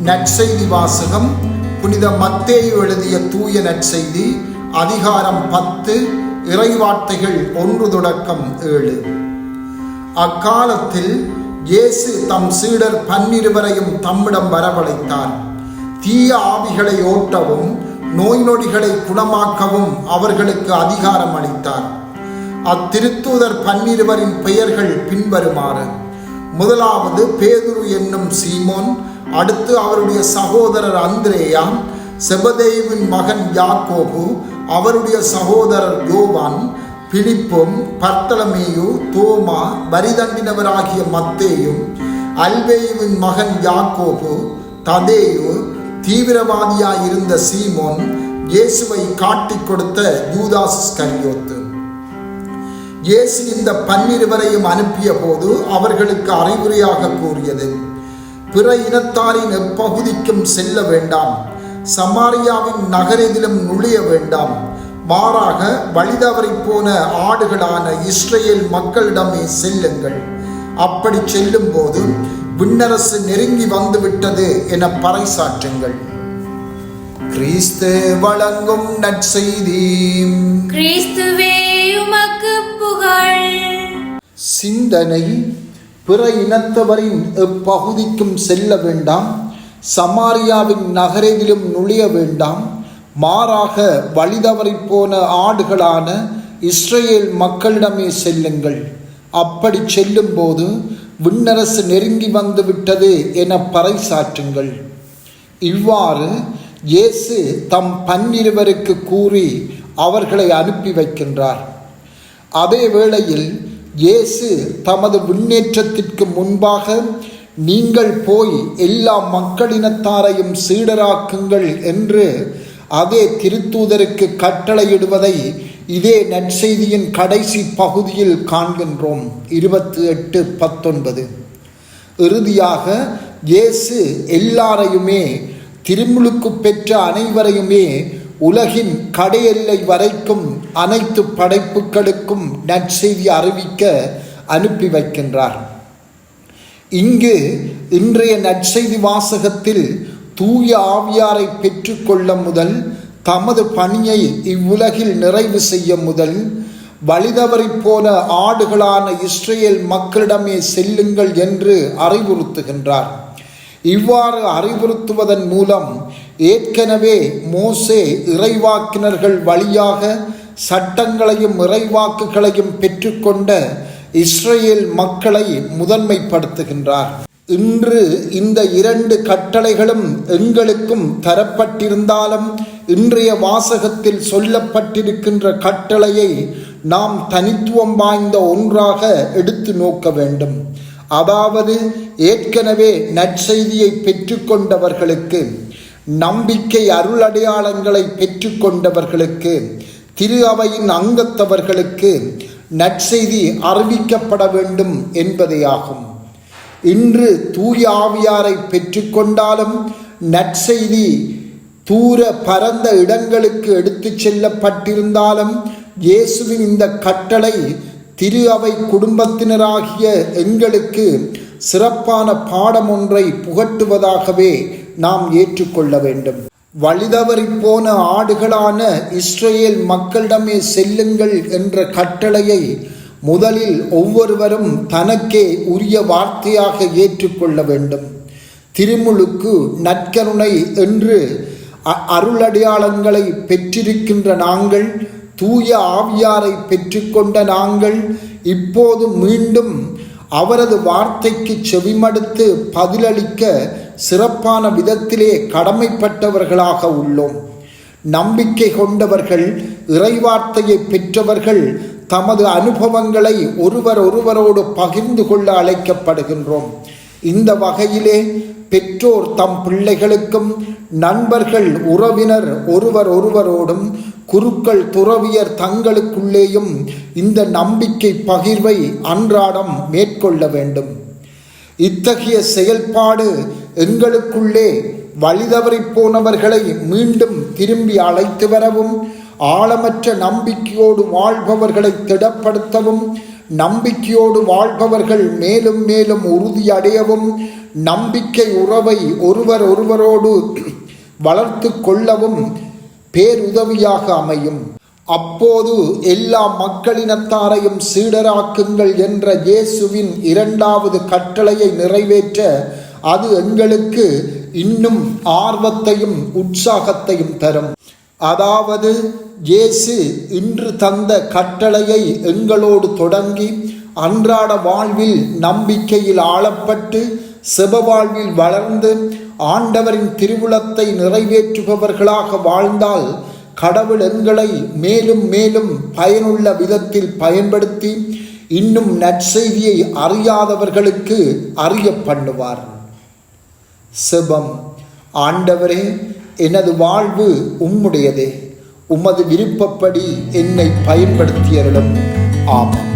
நற்செய்தி வாசகம் புனித மத்தேயு எழுதிய தூய நற்செய்தி அதிகாரம் பத்து இறைவார்த்தைகள் ஒன்று தொடக்கம் ஏழு. அக்காலத்தில் இயேசு தம் சீடர் பன்னிருவரையும் தம்மிடம் வரவழைத்தார். தீய ஆவிகளை ஓட்டவும் நோய் நொடிகளை குணமாக்கவும் அவர்களுக்கு அதிகாரம் அளித்தார். அத்திருத்தூதர் பன்னிருவரின் பெயர்கள் பின்வருமாறு. முதலாவது பேதுரு என்னும் சீமோன் அடுத்து அவருடைய சகோதரர் அந்திரேயா செபதேவின் மகன் யாக்கோபு அவருடைய சகோதரர் யோவான் பிலிப்பும் பர்த்தலமேயு தோமா வரிதண்டினவராகிய மத்தேயும் அல்வேயுவின் மகன் யாக்கோபு ததேயு தீவிரவாதியாயிருந்த சீமோன் இயேசுவை காட்டிக் கொடுத்த யூதாஸ் கரியோத்து இயேசு இந்த பன்னிருவரையும் அனுப்பிய போது அவர்களுக்கு அறிவுரையாக கூறியது பிற இனத்தாரின் எப்பகுதிக்கும் செல்ல வேண்டாம். சமாரியாவின் நகரெதிலும் நுழைய வேண்டாம். மாறாக வழிதவறி போன ஆடுகளான இஸ்ரேல் மக்களிடமே செல்லுங்கள். அப்படி செல்லும் போது விண்ணரசு நெருங்கி வந்துவிட்டது என பறைசாற்றுங்கள். கிறிஸ்து வழங்கும் நற்செய்தி கிறிஸ்துவே உமக்கு புகழ். சிந்தனை பிற இனத்தவரின் எப்பகுதிக்கும் செல்ல வேண்டாம் சமாரியாவின் நகரெதிலும் நுழைய வேண்டாம் மாறாக வழிதவறி போன ஆடுகளான இஸ்ரேல் மக்களிடமே செல்லுங்கள். அப்படி செல்லும்போது விண்ணரசு நெருங்கி வந்து விட்டது என பறைசாற்றுங்கள் இவ்வாறு இயேசு தம் பன்னிருவருக்கு கூறி அவர்களை அனுப்பி வைக்கின்றார். அதே வேளையில் இயேசு தமது முன்னேற்றத்திற்கு முன்பாக நீங்கள் போய் எல்லா மக்களினத்தாரையும் சீடராக்குங்கள் என்று அதே திருத்தூதருக்கு கட்டளையிடுவதை இதே நற்செய்தியின் கடைசி பகுதியில் காண்கின்றோம். இருபத்தி எட்டு பத்தொன்பது. இறுதியாக இயேசு எல்லாரையுமே திருமுழுக்கு பெற்ற அனைவரையுமே உலகின் கடையெல்லை வரைக்கும் அனைத்து படைப்புகளுக்கும் நற்செய்தி அறிவிக்க அனுப்பி வைக்கின்றார். இங்கு இன்றைய நற்செய்தி வாசகத்தில் தூய ஆவியாரை பெற்றுக்கொள்ள முதல் தமது பணியை இவ்வுலகில் நிறைவு செய்ய முதல் வழிதவறி போன ஆடுகளான இஸ்ரேல் மக்களிடமே செல்லுங்கள் என்று அறிவுறுத்துகின்றார். இவ்வாறு அறிவுறுத்துவதன் மூலம் ஏற்கனவே மோசே இறைவாக்கினர்கள் வழியாக சட்டங்களையும் இறைவாக்குகளையும் பெற்றுக்கொண்ட இஸ்ரேல் மக்களை முதன்மைப்படுத்துகின்றார். இன்று இந்த இரண்டு கட்டளைகளும் எங்களுக்கும் தரப்பட்டிருந்தாலும் இன்றைய வாசகத்தில் சொல்லப்பட்டிருக்கின்ற கட்டளையை நாம் தனித்துவம் வாய்ந்த ஒன்றாக எடுத்து நோக்க வேண்டும். அதாவது ஏற்கனவே நற்செய்தியை பெற்றுக்கொண்டவர்களுக்கு நம்பிக்கை அருளடையாளங்களை பெற்றுக்கொண்டவர்களுக்கு திரு அவையின் அங்கத்தவர்களுக்கு நற்செய்தி அறிவிக்கப்பட வேண்டும் என்பதேயாகும். இன்று தூய ஆவியாரை பெற்றுக்கொண்டாலும் நற்செய்தி தூர பரந்த இடங்களுக்கு எடுத்துச் செல்லப்பட்டிருந்தாலும் இயேசுவின் இந்த கட்டளை திரு அவை குடும்பத்தினராகிய எங்களுக்கு சிறப்பான பாடம் ஒன்றை புகட்டுவதாகவே நாம் ஏற்றுக்கொள்ள வேண்டும். வழிதவறி போன ஆடுகளான இஸ்ரேல் மக்களிடமே செல்லுங்கள் என்ற கட்டளையை முதலில் ஒவ்வொருவரும் தனக்கே உரிய வார்த்தையாக ஏற்றுக்கொள்ள வேண்டும். திருமுழுக்கு நற்கருணை என்று அருளடையாளங்களை பெற்றிருக்கின்ற நாங்கள் தூய ஆவியாரை பெற்றுக்கொண்ட நாங்கள் இப்போது மீண்டும் அவரது வார்த்தைக்கு செவிமடுத்து பதிலளிக்க சிறப்பான விதத்திலே கடமைப்பட்டவர்களாக உள்ளோம். நம்பிக்கை கொண்டவர்கள் இறைவார்த்தையை பெற்றவர்கள் தமது அனுபவங்களை ஒருவர் ஒருவரோடு பகிர்ந்து கொள்ள அழைக்கப்படுகின்றோம். இந்த வகையிலே பெற்றோர் தம் பிள்ளைகளுக்கும் நண்பர்கள் உறவினர் ஒருவர் ஒருவரோடும் குருக்கள் துறவியர் தங்களுக்குள்ளேயும் இந்த நம்பிக்கை பகிர்வை அன்றாடம் மேற்கொள்ள வேண்டும். இத்தகைய செயல்பாடு எங்களுக்குள்ளே வழிதவறி போனவர்களை மீண்டும் திரும்பி அழைத்து வரவும் ஆழமற்ற நம்பிக்கையோடு வாழ்பவர்களை திடப்படுத்தவும் நம்பிக்கையோடு வாழ்பவர்கள் மேலும் மேலும் உறுதியடையவும் நம்பிக்கை உறவை ஒருவர் ஒருவரோடு வளர்த்து கொள்ளவும் பேருதவியாக அமையும். அப்போது எல்லா மக்களினத்தாரையும் சீடராக்குங்கள் என்ற இயேசுவின் இரண்டாவது கட்டளையை நிறைவேற்ற அது எங்களுக்கு இன்னும் ஆர்வத்தையும் உற்சாகத்தையும் தரும். அதாவது இயேசு இன்று தந்த கட்டளையை எங்களோடு தொடங்கி அன்றாட வாழ்வில் நம்பிக்கையில் ஆளப்பட்டு செப வாழ்வில் வளர்ந்து ஆண்டவரின் திருவுளத்தை நிறைவேற்றுபவர்களாக வாழ்ந்தால் கடவுள் எங்களை மேலும் மேலும் பயனுள்ள விதத்தில் பயன்படுத்தி இன்னும் நற்செய்தியை அறியாதவர்களுக்கு அறிய பண்ணுவார் செபம். ஆண்டவரே எனது வாழ்வு உம்முடையதே. உமது விருப்பப்படி என்னை பயன்படுத்தியர்களும் ஆமாம்